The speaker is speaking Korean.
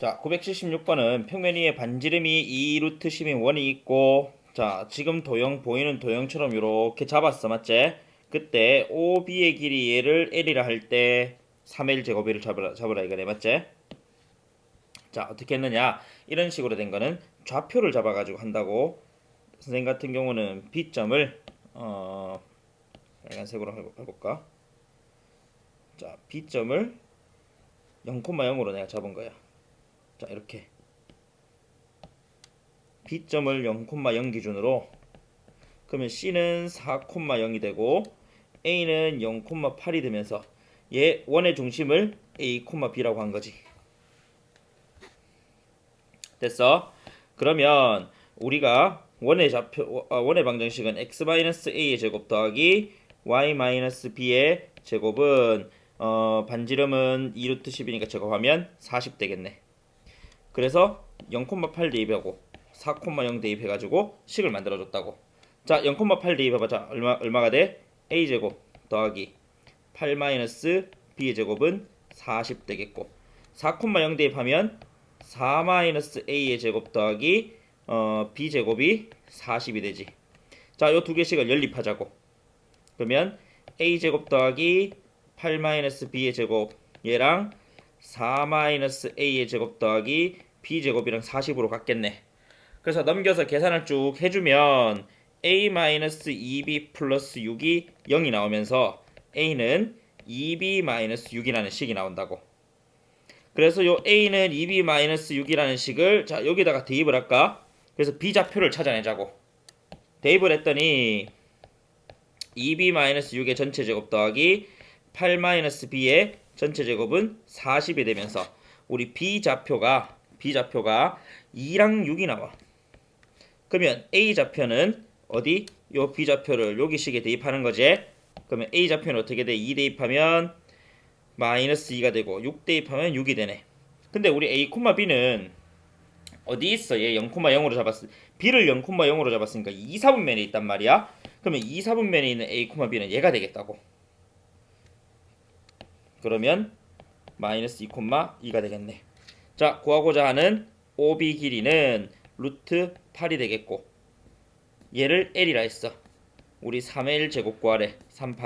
자, 976번은 평면 위에 반지름이 2 루트 10인 원이 있고 자, 지금 도형 보이는 도형처럼 이렇게 잡았어. 맞지? 그때 OB의 길이 얘를 L이라 할 때 3L 제곱을 잡으라, 잡으라 이거네. 맞지? 자, 어떻게 했느냐? 이런 식으로 된 거는 좌표를 잡아가지고 한다고 선생님 같은 경우는 B점을 어, 빨간색으로 해볼까? 자, B점을 0,0으로 내가 잡은 거야. 자, 이렇게 B점을 0,0 기준으로 그러면 C는 4,0이 되고 A는 0,8이 되면서 얘 원의 중심을 A, B라고 한 거지. 됐어? 그러면 우리가 원의 좌표 어, 원의 방정식은 x-a의 제곱 더하기 y-b의 제곱은 어, 반지름은 2루트 10이니까 제곱하면 40 되겠네. 그래서 0,8 대입하고 4,0 대입해가지고 식을 만들어줬다고. 자, 0,8 대입해봐. 자, 얼마 얼마가 돼? a 제곱 더하기 8 마이너스 b의 제곱은 40 되겠고 4,0 대입하면 4 마이너스 a의 제곱 더하기 어, b 제곱이 40이 되지. 자, 요 두 개씩을 연립하자고. 그러면 a 제곱 더하기 8 마이너스 b의 제곱 얘랑 4 마이너스 a의 제곱 더하기 b 제곱이랑 40으로 같겠네. 그래서 넘겨서 계산을 쭉 해주면 a 마이너스 2b 플러스 6이 0이 나오면서 a는 2b 마이너스 6이라는 식이 나온다고. 그래서 요 a는 2b 마이너스 6이라는 식을 자 여기다가 대입을 할까? 그래서 b 좌표를 찾아내자고. 대입을 했더니 2b 마이너스 6의 전체 제곱 더하기 8 마이너스 b의 전체 제곱은 40이 되면서 우리 b 좌표가 b 좌표가 2랑 6이 나와. 그러면 a 좌표는 어디? 요 b 좌표를 여기 식에 대입하는 거지. 그러면 a 좌표는 어떻게 돼? 2 대입하면 마이너스 2가 되고 6 대입하면 6이 되네. 근데 우리 a, b는 어디 있어? 얘 0,0으로 잡았어. b를 0,0으로 잡았으니까 2, 4분면에 있단 말이야. 그러면 2, 4분면에 있는 a, b는 얘가 되겠다고. 그러면 마이너스 2, 2가 되겠네. 자, 구하고자 하는 OB 길이는 루트 8이 되겠고 얘를 L이라 했어. 우리 3L 제곱 구하래. 38에